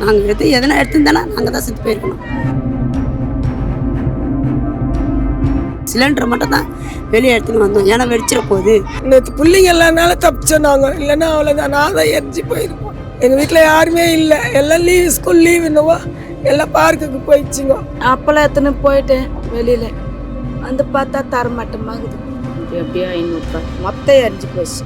நாங்கள் எடுத்து எதனா எடுத்துருந்தேன்னா நாங்கள் தான் செத்து போயிருக்கணும். சிலிண்டர் மட்டும் தான் வெளியே எடுத்துன்னு வந்தோம். ஏன்னா வெடிச்சிட போகுது நேற்று பிள்ளைங்க இல்லைனால தப்பிச்சோம் நாங்கள் இல்லைன்னா அவ்வளோதான் நான் தான் எரிஞ்சு போயிருப்போம். எங்கள் வீட்டில் யாருமே இல்லை. எல்லாம் லீவ் ஸ்கூல் லீவ் என்னவோ எல்லாம் பார்க்குக்கு போயிடுச்சுங்க. அப்பெல்லாம் எடுத்துன்னு போயிட்டேன் வெளியில். வந்து பார்த்தா தரமாட்டமாகுது. எப்படியோ ஐநூறுரூபா மொத்தம் எரிஞ்சு போச்சு.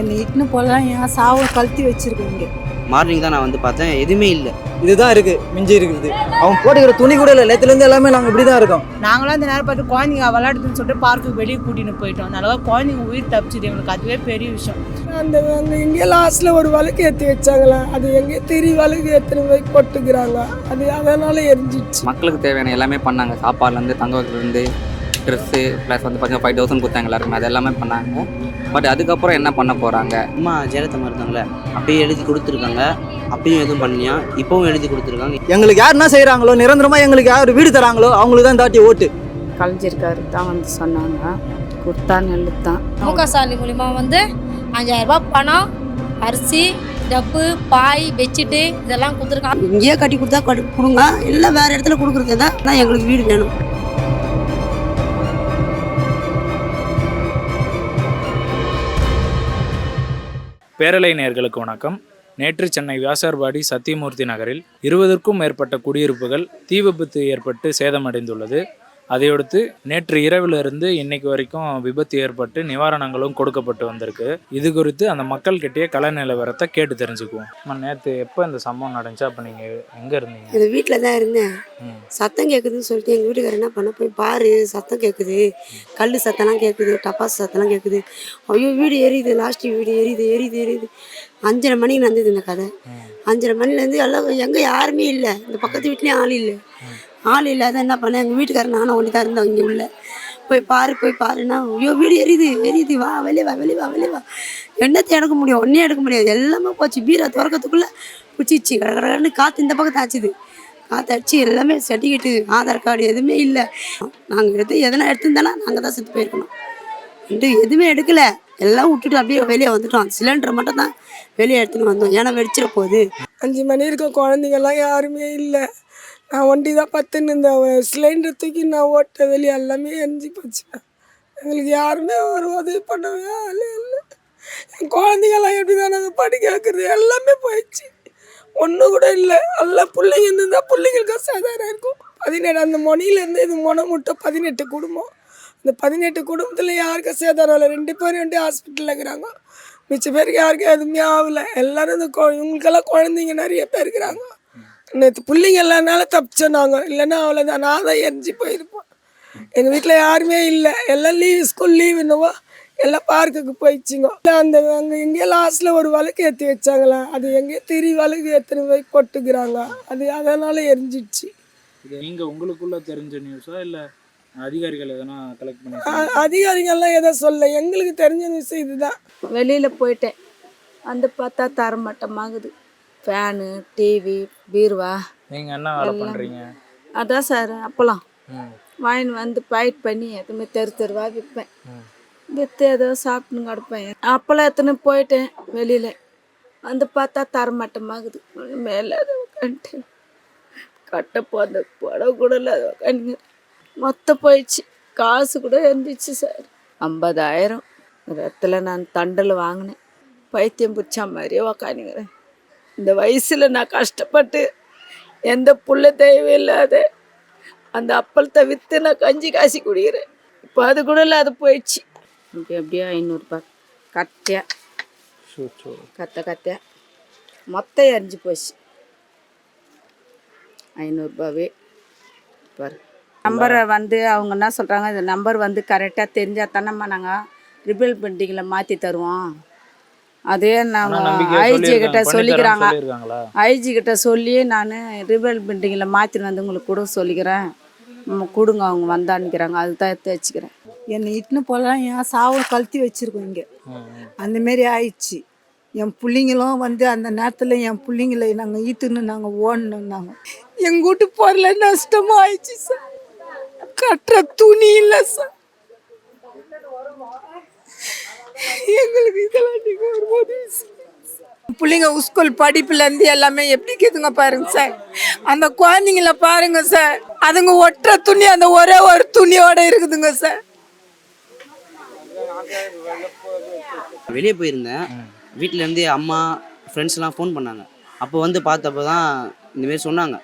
என்னை இட்டுன்னு போகலாம். என் சாவை கழுத்தி வச்சிருக்கீங்க மார்னிங் தான் நான் வந்து பார்த்தேன். எதுவுமே இல்லை. இதுதான் இருக்கு. மிஞ்சி இருக்குது. அவன் போட்டுக்கிற துணி கூட இல்லை. நேற்றுலேருந்து எல்லாமே நாங்கள் இப்படி தான் இருக்கோம். நாங்களும் அந்த நேரம் பார்த்து குழந்தைங்க விளையாடுதுன்னு சொல்லிட்டு பார்க்குக்கு வெளியே கூட்டின்னு போயிட்டோம். நல்லா குழந்தைங்க உயிர் தப்பிச்சுது. எங்களுக்கு அதுவே பெரிய விஷயம். அந்த அங்கே எங்கேயோ லாஸ்ட்டில் ஒரு வழக்கு ஏற்றி வச்சாங்களா? அது எங்கேயோ தெரிய வழக்கு ஏற்றின போய் கொட்டுக்கிறாங்க அது அதனால எரிஞ்சிடுச்சு மக்களுக்கு தேவையான எல்லாமே பண்ணாங்க. சாப்பாடுலேருந்து தங்க வைக்கிறதுலேருந்து ட்ரெஸ்ஸு ப்ளஸ் வந்து பார்த்தீங்கன்னா ஃபைவ் தௌசண்ட் கொடுத்தாங்க எல்லாருமே அது எல்லாமே பண்ணாங்க. பட் அதுக்கப்புறம் என்ன பண்ண போகிறாங்க அம்மா ஜெயலலிதா இருந்தாங்களே அப்பயே எழுதி கொடுத்துருக்காங்க. அப்பயும் எதுவும் பண்ணலையா? இப்போவும் எழுதி கொடுத்துருக்காங்க. எங்களுக்கு யார் என்ன செய்கிறாங்களோ நிரந்தரமாக எங்களுக்கு யார் வீடு தராங்களோ அவங்களுக்கு தான் தாட்டி ஓட்டு. கலைஞ்சிருக்காரு தான் வந்து சொன்னாங்க. கொடுத்தா நெல்லு தான் முக ஸ்டாலின் மூலிமா வந்து அஞ்சாயிரம் ரூபாய் பணம் அரிசி டப்பு பாய் பெட்ஷீட்டு இதெல்லாம் கொடுத்துருக்காங்க. இங்கேயே கட்டி கொடுத்தா கொடுங்க. இல்லை வேறு இடத்துல கொடுக்குறது தான் எங்களுக்கு வீடு வேணும். பேரலை நேர்களுக்கு வணக்கம். நேற்று சென்னை வியாசார்பாடி சத்தியமூர்த்தி நகரில் இருபதற்கும் மேற்பட்ட குடியிருப்புகள் தீ விபத்து ஏற்பட்டு சேதமடைந்துள்ளது. அதையடுத்து நேற்று இரவிலிருந்து இன்னைக்கு வரைக்கும் விபத்து ஏற்பட்டு நிவாரணங்களும் கொடுக்கப்பட்டு வந்திருக்கு. இது குறித்து அந்த மக்கள் கிட்டேயே கல நிலவரத்தை கேட்டு தெரிஞ்சுக்குவோம். நேற்று எப்போ இந்த சம்பவம் நடந்துச்சு? அப்போ நீங்கள் எங்கே இருந்தீங்க? இந்த வீட்டில் தான் இருந்தேன். சத்தம் கேட்குதுன்னு சொல்லிட்டு எங்கள் வீட்டுக்காரர் என்ன பண்ண? போய் பாரு சத்தம் கேட்குது கல் சத்தம்லாம் கேட்குது டப்பாஸ் சத்தம்லாம் கேட்குது ஐயோ வீடு எரியுது லாஸ்ட் வீடு எரியுது எரியுது எரியுது. அஞ்சரை மணிக்கு நடந்தது இந்த கதை. அஞ்சரை மணிலேருந்து எல்லாம் எங்கே யாருமே இல்லை. இந்த பக்கத்து வீட்லேயும் ஆள் இல்லை. ஆள் இல்லாத என்ன பண்ணேன் எங்கள் வீட்டுக்காரர் நானும் ஒன்று தான் இருந்தோம் இங்கே உள்ள. போய் பாரு போய் பாருன்னா ஐயோ வீடு எரியுது எரியுது. வா வெளியே வா வெளியே வா வெளியே வா. என்னத்தை எடுக்க முடியும் ஒன்றே எடுக்க முடியாது. எல்லாமே போச்சு. பீரா திறக்கிறதுக்குள்ளே பிடிச்சிச்சு கடற்கடன்னு காற்று இந்த பக்கம் தாச்சுது காற்று அடிச்சு எல்லாமே சர்டிஃபிகேட்டு ஆதார் கார்டு எதுவுமே இல்லை. நாங்கள் எடுத்து எதனா எடுத்துருந்தேன்னா நாங்கள் தான் செத்து போயிருக்கணும். ரெண்டு எதுவுமே எடுக்கலை. எல்லாம் விட்டுட்டு அப்படியே வெளியே வந்துட்டோம். சிலிண்டர் மட்டும் தான் வெளியே எடுத்துன்னு வந்தோம். ஏன்னா வெடிச்சிட போகுது. அஞ்சு மணி இருக்க குழந்தைங்கெல்லாம் யாருமே இல்லை. நான் ஒண்டி தான் பத்துன்னு இந்த சிலிண்டர் தூக்கி நான் ஓட்ட வெளியே எல்லாமே எரிஞ்சு போச்சு. எங்களுக்கு யாருமே ஒரு உதவி பண்ணவே இல்லை இல்லை. என் குழந்தைங்கெல்லாம் எப்படி தான் நாங்கள் படிக்க வைக்கிறது? எல்லாமே போயிடுச்சு. ஒன்றும் கூட இல்லை. எல்லாம் பிள்ளைங்க இருந்திருந்தால் பிள்ளைங்களுக்கு சாதாரணம் இருக்கும். பதினேழு அந்த மொனியிலேருந்து இது மொனை முட்டை பதினெட்டு குடும்பம். இந்த பதினெட்டு குடும்பத்தில் யாருக்கும் சேதாரம் இல்லை? ரெண்டு பேரும் ரெண்டு ஹாஸ்பிட்டலில் இருக்கிறாங்க? மிச்ச பேருக்கு யாருக்கும் எதுவுமே ஆகலை. எல்லோரும் இந்த கொ- இவங்களுக்கெல்லாம் குழந்தைங்க நிறைய பேர் இருக்கிறாங்க. நேற்று பிள்ளைங்க இல்லைனால தப்பிச்சோம் நாங்கள் இல்லைன்னா அவ்வளோதான் நான் தான் எரிஞ்சு போயிருப்போம் எங்கள் வீட்டில் யாருமே இல்லை. எல்லாம் லீவ் ஸ்கூல் லீவ் என்னவோ எல்லாம் பார்க்குக்கு போயிடுச்சுங்க. இல்ல, அந்த அங்கே எங்கேயோ லாஸ்ட்டில் ஒரு வழக்கு ஏற்றி வச்சாங்களா? அது எங்கேயோ திரி வழக்கு ஏற்றின போய் கொட்டுக்கிறாங்க அது அதனால் எரிஞ்சிடுச்சு. இது நீங்கள் உங்களுக்குள்ள தெரிஞ்ச நியூஸா இல்லை அதிகாரிகள் எதனா கலெக்ட் பண்ணி அ- அதிகாரிங்கெல்லாம் எதை சொல்ல? எங்களுக்கு தெரிஞ்ச விஷயம் இதுதான் வெளியில் போயிட்டேன். வந்து பார்த்தா தரமாட்டமாகுது. Fan TV Beerwah. நீங்கள் என்ன வேலை. பண்ணுறீங்க அதான் சார் அப்போலாம் வாங்கின்னு வந்து பயிட் பண்ணி எதுவுமே தெரு தெருவா விற்பேன். விற்று ஏதோ சாப்பிட்டுன்னு கிடப்பேன். அப்போல்லாம் எடுத்துன்னு போயிட்டேன் வெளியில். வந்து பார்த்தா தரமாட்டமாகுது. மேலே அதை உட்காந்துட்டு கட்ட போந்த புடவை கூட இல்லாத உட்காந்துங்க மொத்தம் போயிடுச்சு. காசு கூட இருந்துச்சு சார் ஐம்பதாயிரம். இடத்துல நான் தண்டல் வாங்கினேன். பைத்தியம் பிடிச்ச மாதிரியே உக்காந்துங்கிறேன் இந்த வயசில் நான் கஷ்டப்பட்டு எந்த புள்ள தேவை இல்லாத அந்த அப்பளத்தை விற்று நான் கஞ்சி காசி குடிக்கிறேன். இப்போ அது கூட இல்லாத போயிடுச்சு. இப்போ எப்படியோ ஐநூறுரூபா கத்தையா. கத்த கத்தையா. மொத்தம் எரிஞ்சு போச்சு. ஐநூறுரூபாவே பாரு. நம்பரை வந்து அவங்க என்ன சொல்கிறாங்க இந்த நம்பர் வந்து கரெக்டாக தெரிஞ்சால் தானம்மா நாங்கள் ரிபில் பெண்டிங்கில் மாற்றி தருவோம். அதே நாங்கள் நம்பிக்கையா ஐஜி கிட்ட சொல்லிக்கிறாங்க. ஐஜி கிட்ட சொல்லி நான் ரிபல் பில்டிங்கில் மாற்றின்னு வந்து உங்களுக்கு கூட சொல்லிக்கிறேன். கொடுங்க அவங்க வந்தான்னுக்கிறாங்க. அதுதான் எடுத்து வச்சுக்கிறேன். என்னை இட்டுன்னு போகலாம் என் சாவை கழுத்தி வச்சிருக்கோம் இங்கே. ம், ம். அந்த மாரி ஆயிடுச்சு. என் பிள்ளைங்களும் வந்து அந்த நேரத்தில் என் பிள்ளைங்களை நாங்கள் ஈத்துன்னு நாங்கள் ஓடணுன்னாங்க எங்கள் வீட்டு பொருளை நஷ்டமாக ஆயிடுச்சு சார். கட்டுற துணி இல்லை சார். எங்களுக்கு இதெல்லாம் நீங்கள் ஒரு உதவி பிள்ளைங்க ஸ்கூல் படிப்புலேருந்து எல்லாமே எப்படி இருக்குதுங்க பாருங்க சார் அந்த குழந்தைங்கள பாருங்க சார் அதுங்க ஒட்டுற துணி அந்த ஒரே ஒரு துணியோட இருக்குதுங்க சார் வெளியே போயிருந்தேன். வீட்டிலேருந்து அம்மா ஃப்ரெண்ட்ஸ்லாம் ஃபோன் பண்ணாங்க. அப்போ வந்து பார்த்தப்போ தான் இந்தமாரி சொன்னாங்க.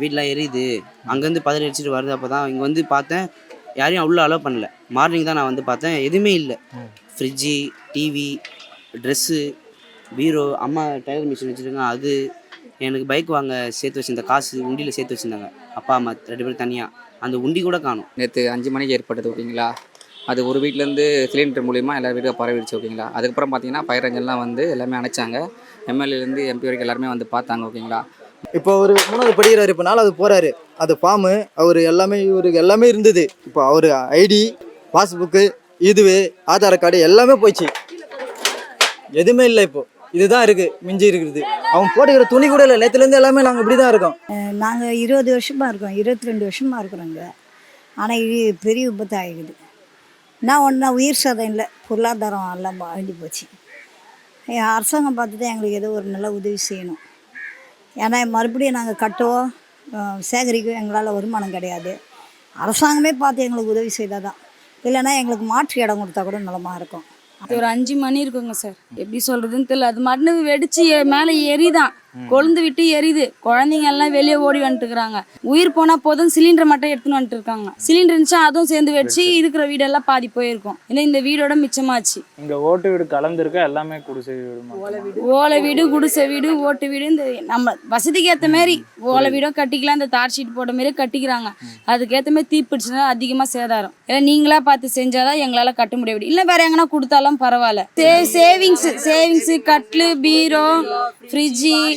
வீட்டில் எரியுது. அங்கேருந்து பதறி அடிச்சுட்டு வருது அப்போ தான் இங்கே வந்து பார்த்தேன். யாரையும் அவ்வளோ அலோவ் பண்ணல. மார்னிங் தான் நான் வந்து பார்த்தேன். எதுவுமே இல்லை. ஃப்ரிட்ஜி டிவி ட்ரெஸ்ஸு பீரோ அம்மா டைலர் மிஷின் வச்சுருக்காங்க. அது எனக்கு பைக் வாங்க சேர்த்து வச்சிருந்த காசு உண்டியில் சேர்த்து வச்சுருந்தாங்க. அப்பா அம்மா ரெண்டு பேரும் தனியாக அந்த உண்டி கூட காணும். நேற்று அஞ்சு மணிக்கு ஏற்பட்டது ஓகேங்களா? அது ஒரு வீட்டிலேருந்து சிலிண்டர் மூலிமா எல்லா வீட்டுக்கும் பரவிடுச்சு ஓகேங்களா? அதுக்கப்புறம் பார்த்தீங்கன்னா ஃபயர் எல்லாம் வந்து எல்லாமே அணைச்சாங்க. எம்எல்ஏலேருந்து எம்பி வரைக்கும் எல்லாருமே வந்து பார்த்தாங்க ஓகேங்களா? இப்போ அவர் மூணாவது படிக்கிறாரு இப்போ நாலாவது போறாரு. அது ஃபார்மு அவர் எல்லாமே இவருக்கு எல்லாமே இருந்தது. இப்போ அவர் ஐடி பாஸ்புக்கு இதுவே ஆதார் கார்டு எல்லாமே போயிடுச்சு. எதுவுமே இல்லை இப்போ. இதுதான் இருக்கு மிஞ்சி இருக்குது. அவன் போட்டுக்கிற துணி கூட இல்லை. நேற்றுலேருந்து எல்லாமே நாங்கள் இப்படி தான் இருக்கோம் நாங்கள் இருபது வருஷமாக இருக்கோம். இருபத்தி ரெண்டு வருஷமாக இருக்கிறோங்க ஆனால் இது பெரிய விபத்து ஆகிடுது நான் ஒன்றா உயிர் சேதம் இல்லை. பொருளாதாரம் எல்லாம் அழிஞ்சு போச்சு. என் அரசாங்கம் பார்த்து தான் எங்களுக்கு ஏதோ ஒரு நல்ல உதவி செய்யணும். ஏன்னா மறுபடியும் நாங்கள் கட்டவோ அஹ், சேகரிக்கவோ எங்களால் வருமானம் கிடையாது. அரசாங்கமே பார்த்து எங்களுக்கு உதவி செய்தால் தான் இல்லைன்னா எங்களுக்கு மாற்று இடம் கொடுத்தா கூட நலமாக இருக்கும். அது ஒரு அஞ்சு மணி இருக்குங்க சார். எப்படி சொல்கிறதுன்னு தெரியல. அது மட்டும் வெடிச்சு மேலே எரிதான் கொழுந்து விட்டு எரியுது. குழந்தைங்க எல்லாம் வெளியே ஓடி வந்துட்டுருக்காங்க உயிர் போனா போதும் சிலிண்டர் மட்டும் எடுத்துன்னு வந்துட்டு இருக்காங்க சிலிண்டர் இருந்துச்சா அதுவும் சேர்ந்து வெடிச்சு இருக்கிற வீடெல்லாம் பாதி போயிருக்கும். ஏன்னா இந்த வீடோட மிச்சமாச்சு. இங்க ஓட்டு வீடு கலந்துருக்க? எல்லாமே குடிசை வீடு. ஓலை வீடு. குடிசை வீடு ஓட்டு வீடு இந்த நம்ம வசதிக்கு ஏற்ற மாதிரி ஓலை வீடும் கட்டிக்கலாம் இந்த தார் ஷீட் போட்ட மாதிரி கட்டிக்கிறாங்க. அதுக்கேற்ற மாதிரி தீப்பிடிச்சுன்னா அதிகமாக சேதாரம். ஏன்னா நீங்களா பார்த்து செஞ்சாதான் எங்களால் கட்ட முடியாது இல்லை வேற எங்கன்னா கொடுத்தாலும் பரவாயில்ல. சேவிங்ஸ் சேவிங்ஸ் கட்லு பீரோ ஃப்ரிட்ஜி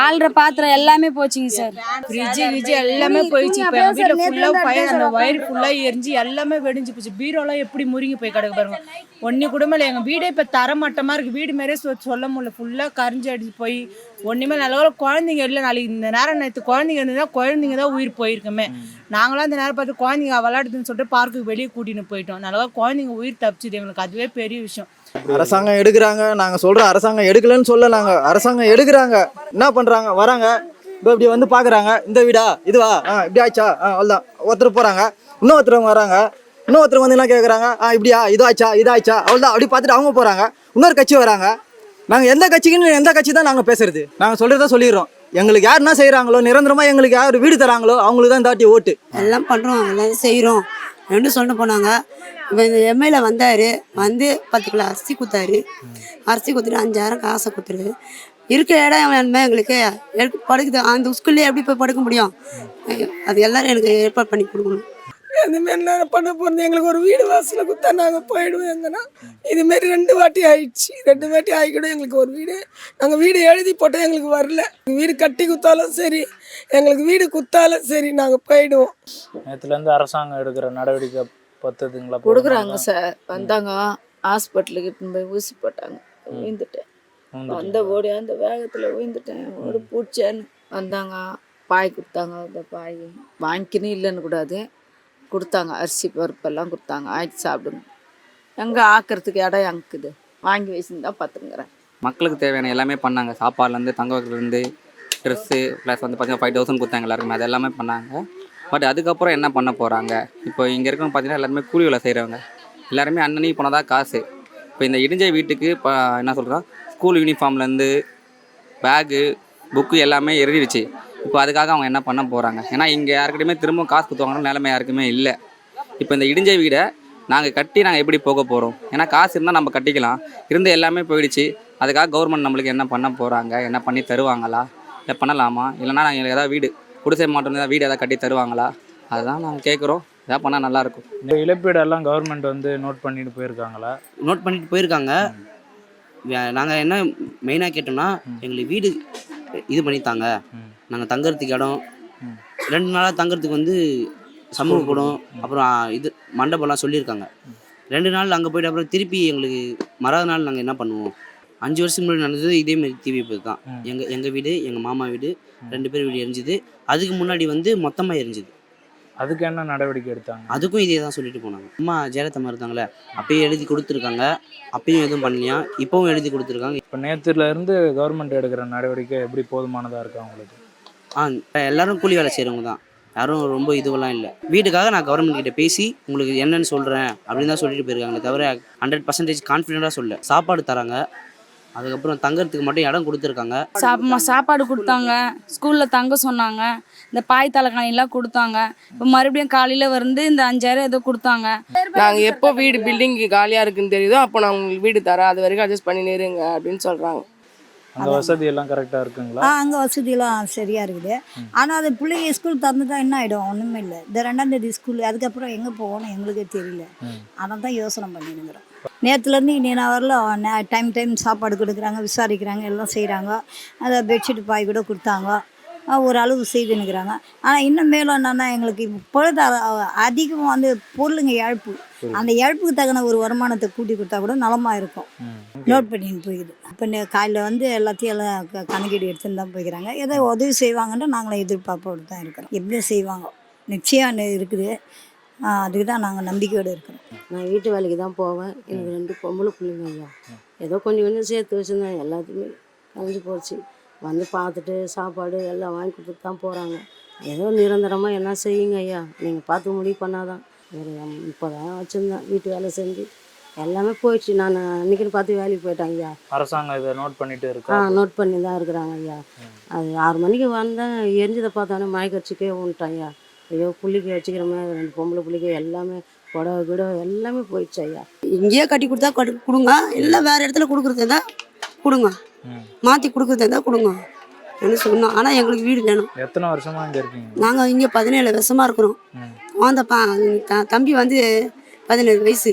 ஆள்ற பாத்திரம் எல்லாமே போச்சுங்க சார். ஃப்ரிட்ஜு கிஜ்ஜு எல்லாமே போயிடுச்சு. இப்போ எங்கள் வீட்டில் ஃபுல்லாக ஃபயர் அந்த ஒயர் ஃபுல்லாக எரிஞ்சு எல்லாமே வெடிஞ்சு போச்சு. பீரோலாம் எப்படி முருங்கி போய் கிடக்கு பாருங்க. ஒன்று கூட இல்லை எங்கள் வீடே இப்போ தரமட்டமாக இருக்குது வீடு மாதிரியே சொ- சொல்ல முடியல. ஃபுல்லாக கரிஞ்சு அடிச்சு போய் ஒன்றுமே நல்ல குழந்தைங்க இல்லை. நாளைக்கு இந்த நேரம் நேற்று குழந்தைங்க இருந்ததுன்னா குழந்தைங்க தான் உயிர் போயிருக்குமே. நாங்களாம் இந்த நேரம் பார்த்து குழந்தைங்க விளையாடுதுன்னு சொல்லிட்டு பார்க்குக்கு வெளியே கூட்டின்னு போயிட்டோம். நல்ல குழந்தைங்க உயிர் தப்பிச்சுது. எங்களுக்கு அதுவே பெரிய விஷயம். அரசாங்கம் எடுக்கிறாங்க. நாங்கள் சொல்கிறோம் அரசாங்கம் எடுக்கலன்னு சொல்ல நாங்கள் அரசாங்கம் எடுக்கிறாங்க. என்ன பண்ணுறாங்க வராங்க. இப்போ இப்படி வந்து பார்க்குறாங்க இந்த வீடா? இதுவா? ஆ இப்படி ஆச்சா? ஆ அவ்வளோதான் ஒருத்தர் போகிறாங்க இன்னொருத்தரவங்க வராங்க. இன்னொருத்தர் வந்து என்ன கேட்குறாங்க ஆ இப்படியா? இதாச்சா இதாச்சா அவ்வளோதான் அப்படி பார்த்துட்டு அவங்க போகிறாங்க இன்னொரு கட்சி வராங்க. நாங்கள் எந்த கட்சிக்குன்னு எந்த கட்சி தான் நாங்கள் பேசுறது. நாங்கள் சொல்கிறத சொல்லிடுறோம். எங்களுக்கு யார் என்ன செய்கிறாங்களோ நிரந்தரமாக எங்களுக்கு யார் வீடு தராங்களோ அவங்களுக்கு தான் தாட்டி ஓட்டு. எல்லாம் பண்ணுறோம் எல்லாம் செய்கிறோம் ரெண்டும் சொல்லிட்டு போனாங்க. இப்போ இந்த எம்எல்ஏ வந்தார். வந்து பத்து கிலோ அரிசி கொடுத்தாரு அரிசி கொடுத்துட்டு அஞ்சாயிரம் காசை கொடுத்துரு இருக்க இடம் வேணுமே எங்களுக்கு? படுக்குது. அந்த ஸ்கூல்லேயே எப்படி போய் படுக்க முடியும்? அது எல்லாரும் எனக்கு ஏற்பாடு பண்ணி கொடுக்கணும். இதுமாரி நான் பண்ண போகிறது எங்களுக்கு ஒரு வீடு வாசலை கொடுத்தா நாங்கள் போயிடுவோம் எங்கன்னா இதுமாரி ரெண்டு வாட்டி ஆயிடுச்சு. ரெண்டு வாட்டி ஆகிக்கூட எங்களுக்கு ஒரு வீடு. நாங்கள் வீடு எழுதி போட்டால் எங்களுக்கு வரல. வீடு கட்டி குத்தாலும் சரி எங்களுக்கு வீடு குத்தாலும் சரி நாங்கள் போயிடுவோம். நேத்துல இருந்து அரசாங்கம் எடுக்கிற நடவடிக்கை பத்துதுங்களா? கொடுக்குறாங்க சார். வந்தாங்க. ஹாஸ்பிட்டலுக்கு போய் ஊசி போட்டாங்க. விழுந்துட்டேன் வந்த ஓடி அந்த வேகத்தில் விழுந்துட்டேன் ஓடி பூச்சேன்னு வந்தாங்க. பாய் கொடுத்தாங்க. அந்த பாய் வாங்கிக்கணும் இல்லைன்னு கூடாது கொடுத்தாங்க. அரிசி பருப்பெல்லாம் கொடுத்தாங்க. ஆக்கி சாப்பிடுங்க. எங்கே ஆக்கிறதுக்கு இடம் எங்குது? வாங்கி வச்சுருந்தா பார்த்துங்கிறேன் மக்களுக்கு தேவையான எல்லாமே பண்ணாங்க. சாப்பாடுலேருந்து தங்க வைக்கிறதுலேருந்து ட்ரெஸ்ஸு ப்ளஸ் வந்து பார்த்தீங்கன்னா ஃபைவ் தௌசண்ட் கொடுத்தாங்க எல்லாருக்குமே. அது எல்லாமே பண்ணாங்க. பட் அதுக்கப்புறம் என்ன பண்ண போகிறாங்க இப்போ இங்கே இருக்கவங்க பார்த்தீங்கன்னா எல்லாருமே கூலி வேலை செய்கிறவங்க எல்லாருமே அன்னன்னைக்கு போனால் தான் காசு. இப்போ இந்த இடிஞ்ச வீட்டுக்கு இப்போ என்ன சொல்கிறா ஸ்கூல் யூனிஃபார்ம்லேருந்து பேகு புக்கு எல்லாமே எறிடுச்சு இப்போ அதுக்காக அவங்க என்ன பண்ண போகிறாங்க ஏன்னா இங்கே யாருக்கிட்டையுமே திரும்ப காசு கொடுத்துவாங்கன்னு நிலைமை யாருக்குமே இல்லை. இப்போ இந்த இடிஞ்ச வீடை நாங்கள் கட்டி நாங்கள் எப்படி போக போகிறோம் ஏன்னா காசு இருந்தால் நம்ம கட்டிக்கலாம். இருந்து எல்லாமே போயிடுச்சு. அதுக்காக கவர்மெண்ட் நம்மளுக்கு என்ன பண்ண போகிறாங்க என்ன பண்ணி தருவாங்களா? இல்லை பண்ணலாமா? இல்லைன்னா நாங்கள் எங்களுக்கு ஏதாவது வீடு குடிசை மாட்டோம் ஏதாவது வீடு ஏதாவது கட்டி தருவாங்களா? அதுதான் நாங்கள் கேட்குறோம். ஏதாவது பண்ணால் நல்லாயிருக்கும் இந்த இழப்பீடு எல்லாம் கவர்மெண்ட் வந்து நோட் பண்ணிட்டு போயிருக்காங்களா? நோட் பண்ணிட்டு போயிருக்காங்க. நாங்கள் என்ன மெயினாக கேட்டோம்னா எங்களுக்கு வீடு இது பண்ணித்தாங்க. நாங்கள் தங்கறதுக்கு இடம். ரெண்டு நாளாக தங்கறதுக்கு வந்து சமூக கூடம் அப்புறம் இது மண்டபம்லாம் சொல்லியிருக்காங்க. ரெண்டு நாள் அங்கே போயிட்டு அப்புறம் திருப்பி எங்களுக்கு மறாத நாள் நாங்கள் என்ன பண்ணுவோம்? அஞ்சு வருஷம் முன்னாடி நடந்தது இதே மாதிரி தீ விபத்து தான். எங்கள் எங்கள் வீடு எங்கள் மாமா வீடு ரெண்டு பேர் வீடு எரிஞ்சுது. அதுக்கு முன்னாடி வந்து மொத்தமாக எரிஞ்சுது. அதுக்கு என்ன நடவடிக்கை எடுத்தாங்க? அதுக்கும் இதே தான் சொல்லிட்டு போனாங்க. அம்மா ஜெயலலிதா இருந்தாங்களே அப்பயே எழுதி கொடுத்துருக்காங்க. அப்பயும் எதுவும் பண்ணலையா? இப்பவும் எழுதி கொடுத்துருக்காங்க. இப்போ நேத்துல இருந்து கவர்மெண்ட் எடுக்கிற நடவடிக்கை எப்படி போதுமானதா இருக்கா உங்களுக்கு? ஆ இப்ப எல்லாரும் கூலி வேலை செய்கிறவங்க தான். யாரும் ரொம்ப இதுவெல்லாம் இல்லை. வீட்டுக்காக நான் கவர்மெண்ட் கிட்ட பேசி உங்களுக்கு என்னன்னு சொல்கிறேன் அப்படின்னு தான் சொல்லிட்டு போயிருக்காங்களே தவிர ஹண்ட்ரட் பர்சன்டேஜ் கான்ஃபிடென்ட்டாக சொல்ல. சாப்பாடு தராங்க. அதுக்கப்புறம் தங்கறதுக்கு மட்டும் இடம் கொடுத்துருக்காங்க. சாப்பா சாப்பாடு கொடுத்தாங்க. ஸ்கூலில் தங்க சொன்னாங்க. இந்த பாய் தலைக்காணிலாம் கொடுத்தாங்க. இப்போ மறுபடியும் காலையில் வந்து இந்த அஞ்சாயிரம் ஏதோ கொடுத்தாங்க. நாங்கள் எப்போ வீடு பில்டிங் காலியாக இருக்குன்னு தெரியுதோ அப்போ நான் உங்களுக்கு வீடு தரேன். அது வரைக்கும் அட்ஜஸ்ட் பண்ணி இருங்க அப்படின்னு சொல்கிறாங்க அந்த வசதி எல்லாம் கரெக்டா இருக்குங்களா? ஆ அங்கே வசதியெல்லாம் சரியாக இருக்குது. ஆனால் அது பிள்ளைங்க ஸ்கூல் திறந்துட்டா என்ன ஆகிடும் ஒன்றுமே இல்லை. இந்த ரெண்டாம் தேதி ஸ்கூல் அதுக்கப்புறம் எங்கே போகணும் எங்களுக்கே தெரியல. அதை தான் யோசனை பண்ணிருக்கிறோம் நேற்றுலேருந்து இன்னி நான் வரல? டைம் டைம் சாப்பாடு கொடுக்குறாங்க விசாரிக்கிறாங்க எல்லாம் செய்கிறாங்க அதை பெட்ஷீட் பாய் கூட கொடுத்தாங்க. அளவு செய்துன்னுக்குறாங்க. ஆனால் இன்னும் மேலும் என்னன்னா எங்களுக்கு பொழுது அதிகமாக வந்து பொருளுங்க இழப்பு. அந்த இழப்புக்கு தகுந்த ஒரு வருமானத்தை கூட்டி கொடுத்தா கூட நலமாக இருக்கும். நோட் பண்ணின்னு போயிடுது. இப்போ காலையில் வந்து எல்லாத்தையும் எல்லாம் கணக்கீடு எடுத்துன்னு தான் போய்க்கிறாங்க. ஏதோ உதவி செய்வாங்கன்னு நாங்களும் எதிர்பார்ப்போடு தான் இருக்கிறோம். எப்படியும் செய்வாங்க. நிச்சயம் இருக்குது. அதுக்கு தான் நாங்கள் நம்பிக்கையோடு இருக்கிறோம். நான் வீட்டு வேலைக்கு தான் போவேன். எனக்கு ரெண்டு பொம்பளை பிள்ளைங்க ஐயா. ஏதோ கொஞ்சம் கொஞ்சம் சேர்த்து வச்சுருந்தேன். எல்லாத்தையுமே கழிஞ்சு போச்சு. வந்து பார்த்துட்டு சாப்பாடு எல்லாம் வாங்கி கொடுத்துட்டு தான் போகிறாங்க ஏதோ நிரந்தரமாக என்ன செய்யுங்க ஐயா. நீங்கள் பார்த்து முடிவு பண்ணாதான். ஒரு இப்போ தான் வச்சுருந்தேன். வீட்டு வேலை செஞ்சு எல்லாமே போயிடுச்சு. நான் அன்றைக்கின்னு பார்த்து வேலைக்கு போயிட்டேன் ஐயா. அரசாங்கம் இதை நோட் பண்ணிட்டு ஆ இருக்கா? நோட் பண்ணி தான் இருக்கிறாங்க ஐயா. அது ஆறு மணிக்கு வந்தேன். எரிஞ்சதை பார்த்தானே மயக்கடிச்சிக்கே விட்டான் ஐயா. ஐயோ புள்ளிக்கு வச்சுக்கிற மாதிரி ரெண்டு பொம்பளை புள்ளிக்கு எல்லாமே புடவை கிடவை எல்லாமே போயிடுச்சு ஐயா. இங்கேயே கட்டி கொடுத்தா கட்டு கொடுங்க. இல்லை வேறு இடத்துல கொடுக்குறது இருந்தால் கொடுங்க. மாற்றி கொடுக்குறது இருந்தால் கொடுங்க. என்ன சொன்னோம் ஆனால் எங்களுக்கு வீடு வேணும். எத்தனை வருஷமா இங்க இருக்கீங்க? நாங்கள் இங்கே பதினேழு வருஷமாக இருக்கிறோம். ம். அந்த பா த தம்பி வந்து பதினேழு வயசு.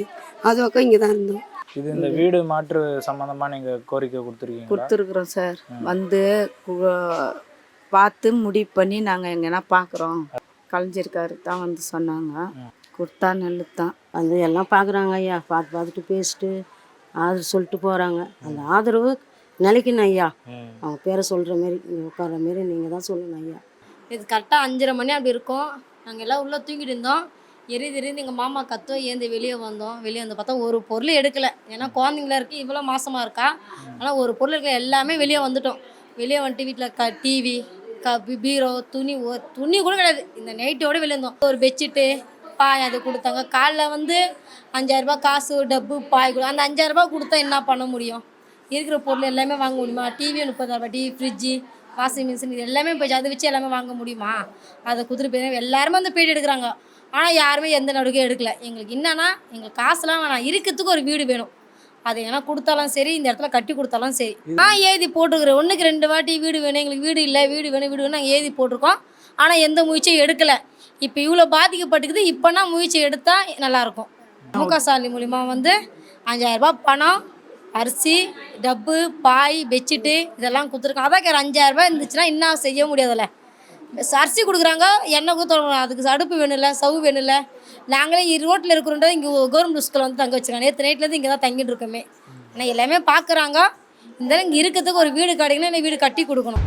அதுவாக்க இங்கே தான் இருந்தோம். இது இந்த வீடு மாற்று சம்பந்தமா நீங்க கோரிக்கை கொடுத்துருக்கீங்களா? கொடுத்துருக்குறோம் சார். வந்து பார்த்து முடிவு பண்ணி நாங்கள் எங்கன்னா பார்க்குறோம். கலைஞருக்காரு தான் வந்து சொன்னாங்க. கொடுத்தா நல்லது தான். வந்து எல்லாம் பார்க்குறாங்க ஐயா. பார்த்து பார்த்துட்டு பேசிட்டு ஆதரவு சொல்லிட்டு போகிறாங்க அந்த ஆதரவு நிலைக்கணும் ஐயா. அவங்க பேரை சொல்கிற மாரி இங்கே உட்கார்ற மாரி நீங்கள் தான் சொல்லணும் ஐயா. இது கரெக்டாக அஞ்சரை மணி அப்படி இருக்கும். நாங்கள் எல்லாம் உள்ளே தூங்கிட்டு இருந்தோம். எரிது எரிந்து எங்கள் மாமா கத்தோ ஏந்து வெளியே வந்தோம். வெளியே வந்து பார்த்தா ஒரு பொருள் எடுக்கலை. ஏன்னா குழந்தைங்களா இருக்குது இவ்வளோ மாசமாக இருக்கா. ஆனால் ஒரு பொருள் எடுக்கல எல்லாமே வெளியே வந்துட்டோம். வெளியே வந்துட்டு வீட்டில் க டிவி க பீரோ துணி ஒ துணி கூட கிடையாது. இந்த நைட்டோட விழுந்தோம். ஒரு பெட்ஷீட்டு பாய் அது கொடுத்தாங்க. காலைல வந்து அஞ்சாயிரரூபா காசு டப்பு பாய் கொடு. அந்த அஞ்சாயிரரூபா கொடுத்தா என்ன பண்ண முடியும்? இருக்கிற பொருள் எல்லாமே வாங்க முடியுமா? டிவி முப்பதாயிரரூபா டிவி ஃப்ரிட்ஜு வாஷிங் மிஷின் இது எல்லாமே போயிடுச்சு அதை வச்சு எல்லாமே வாங்க முடியுமா? அதை குதிரை போய் எல்லாருமே அந்த பேட்டி எடுக்கிறாங்க. ஆனால் யாருமே எந்த நடவடிக்கையும் எடுக்கல. எங்களுக்கு என்னன்னா எங்களுக்கு காசுலாம் வேணாம். இருக்கிறதுக்கு ஒரு வீடு வேணும். அது ஏன்னா கொடுத்தாலும் சரி இந்த இடத்துல கட்டி கொடுத்தாலும் சரி. நான் ஏதி போட்டுருக்குறேன் ஒன்றுக்கு ரெண்டு வாட்டி வீடு வேணும். எங்களுக்கு வீடு இல்லை. வீடு வேணும். வீடு வேணும் நாங்கள் ஏதி போட்டிருக்கோம். ஆனால் எந்த முயற்சியும் எடுக்கலை. இப்போ இவ்வளோ பாதிக்கப்பட்டுக்குது. இப்போனா முயற்சி எடுத்தால் நல்லாயிருக்கும். முக ஸ்டாலின் மூலிமா வந்து அஞ்சாயிரரூபா பணம் அரிசி டப்பு பாய் பெட்ஷீட்டு இதெல்லாம் கொடுத்துருக்காங்க அதான் கேட்குறேன். அஞ்சாயிரரூபா இருந்துச்சுன்னா இன்னும் செய்ய முடியாதுல்ல. அரிசி கொடுக்குறாங்க. எண்ணெய் ஊற்ற அதுக்கு அடுப்பு வேணும்ல சவு வேணும்ல. நாங்களே ரோட்டில் இருக்கிறோம் இங்கே கவர்மெண்ட் ஸ்கூலில் வந்து தங்க வச்சுருக்காங்க. நேற்று நைட்லேருந்து இங்கே தான் தங்கிட்டு இருக்கோமே. ஆனால் எல்லாமே பார்க்குறாங்க இந்த இங்கே இருக்கிறதுக்கு ஒரு வீடு கிடைக்கணும் இல்லை வீடு கட்டி கொடுக்கணும்.